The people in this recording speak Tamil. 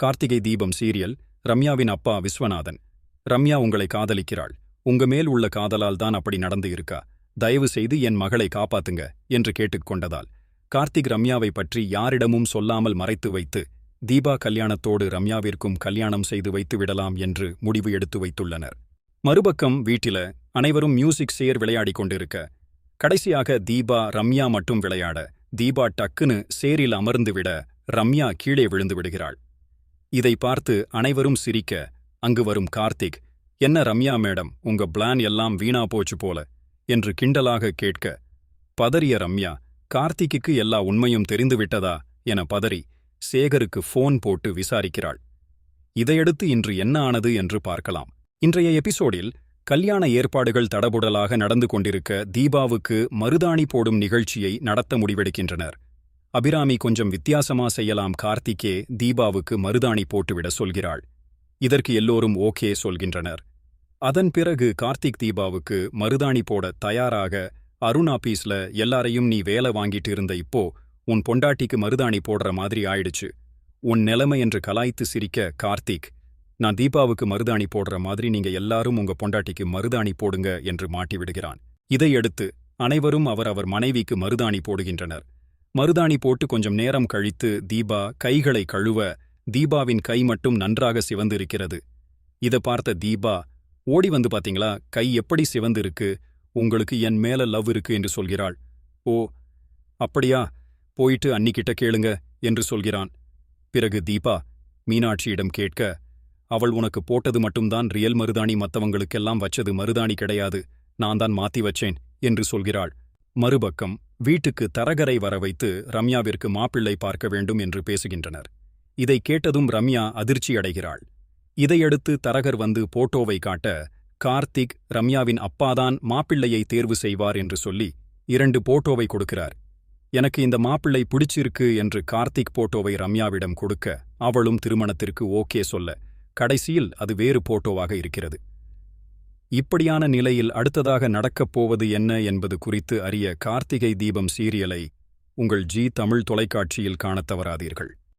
கார்த்திகை தீபம் சீரியல் ரம்யாவின் அப்பா விஸ்வநாதன். ரம்யா உங்களை காதலிக்கிறாள். உங்க மேல் உள்ள காதலால் தான் அப்படி நடந்து இருக்கா? தயவு செய்து என் மகளை காப்பாத்துங்க என்று கேட்டுக்கொண்டதால் கார்த்திக் ரம்யாவை பற்றி யாரிடமும் சொல்லாமல் மறைத்து வைத்து தீபா கல்யாணத்தோடு ரம்யாவிற்கும் கல்யாணம் செய்து வைத்து விடலாம் என்று முடிவு எடுத்து வைத்துள்ளனர். மறுபக்கம் வீட்டில அனைவரும் மியூசிக் சேர் விளையாடிக் கொண்டிருக்க கடைசியாக தீபா ரம்யா மட்டும் விளையாட தீபா டக்குன்னு சேரில் அமர்ந்து விட ரம்யா கீழே விழுந்து விடுகிறாள். இதை பார்த்து அனைவரும் சிரிக்க அங்கு வரும் கார்த்திக் என்ன ரம்யா மேடம் உங்க பிளான் எல்லாம் வீணா போச்சு போல என்று கிண்டலாக கேட்க பதறிய ரம்யா கார்த்திக்கு எல்லா உண்மையும் தெரிந்துவிட்டதா என பதறி சேகருக்கு ஃபோன் போட்டு விசாரிக்கிறாள். இதையடுத்து இன்று என்ன ஆனது என்று பார்க்கலாம். இன்றைய எபிசோடில் கல்யாண ஏற்பாடுகள் தடபுடலாக நடந்து கொண்டிருக்க தீபாவுக்கு மருதாணி போடும் நிகழ்ச்சியை நடத்த முடிவெடுக்கின்றனர். அபிராமி கொஞ்சம் வித்தியாசமா செய்யலாம். கார்த்திகே தீபாவுக்கு மருதாணி போட்டுவிட சொல்கிறாள். இதற்கு எல்லோரும் ஓகே சொல்கின்றனர். அதன் பிறகு கார்த்திக் தீபாவுக்கு மருதாணி போட தயாராக அருண் ஆபீஸ்ல எல்லாரையும் நீ வேலை வாங்கிட்டு இருந்த இப்போ உன் பொண்டாட்டிக்கு மருதாணி போடுற மாதிரி ஆயிடுச்சு. உன் நிலைமை என்று கலாய்த்து சிரிக்க கார்த்திக் நான் தீபாவுக்கு மருதாணி போடுற மாதிரி நீங்க எல்லாரும் உங்க பொண்டாட்டிக்கு மருதாணி போடுங்க என்று மாட்டி விடுகிறான் இதையடுத்து அனைவரும் அவர் அவர் மனைவிக்கு மருதாணி போடுகின்றனர். மருதாணி போட்டு கொஞ்சம் நேரம் கழித்து தீபா கைகளை கழுவ தீபாவின் கை மட்டும் நன்றாக சிவந்திருக்கிறது. இதை பார்த்த தீபா ஓடி வந்து பாத்தீங்களா? கை எப்படி சிவந்திருக்கு? உங்களுக்கு என் மேல லவ் இருக்கு என்று சொல்கிறாள். ஓ அப்படியா? போயிட்டு அன்னிக்கிட்ட கேளுங்க என்று சொல்கிறான். பிறகு தீபா மீனாட்சியிடம் கேட்க அவள் உனக்கு போட்டது மட்டும்தான் ரியல் மருதாணி மத்தவங்களுக்கெல்லாம் வச்சது மருதாணி கிடையாது. நான் தான் மாத்தி வச்சேன் என்று சொல்கிறாள். மறுபக்கம் வீட்டுக்கு தரகரை வர வைத்து ரம்யாவிற்கு மாப்பிள்ளை பார்க்க வேண்டும் என்று பேசுகின்றனர். இதை கேட்டதும் ரம்யா அதிர்ச்சியடைகிறாள். இதையடுத்து தரகர் வந்து போட்டோவை காட்ட கார்த்திக் ரம்யாவின் அப்பாதான் மாப்பிள்ளையை தேர்வு செய்வார் என்று சொல்லி இரண்டு போட்டோவை கொடுக்கிறார். எனக்கு இந்த மாப்பிள்ளை பிடிச்சிருக்கு என்று கார்த்திக் போட்டோவை ரம்யாவிடம் கொடுக்க அவளும் திருமணத்திற்கு ஓகே சொல்ல கடைசியில் அது வேறு போட்டோவாக இருக்கிறது. இப்படியான நிலையில் அடுத்ததாக நடக்கப் போவது என்ன என்பது குறித்து அறிய கார்த்திகை தீபம் சீரியலை உங்கள் ஜி தமிழ் தொலைக்காட்சியில் காணத் தவறாதீர்கள்.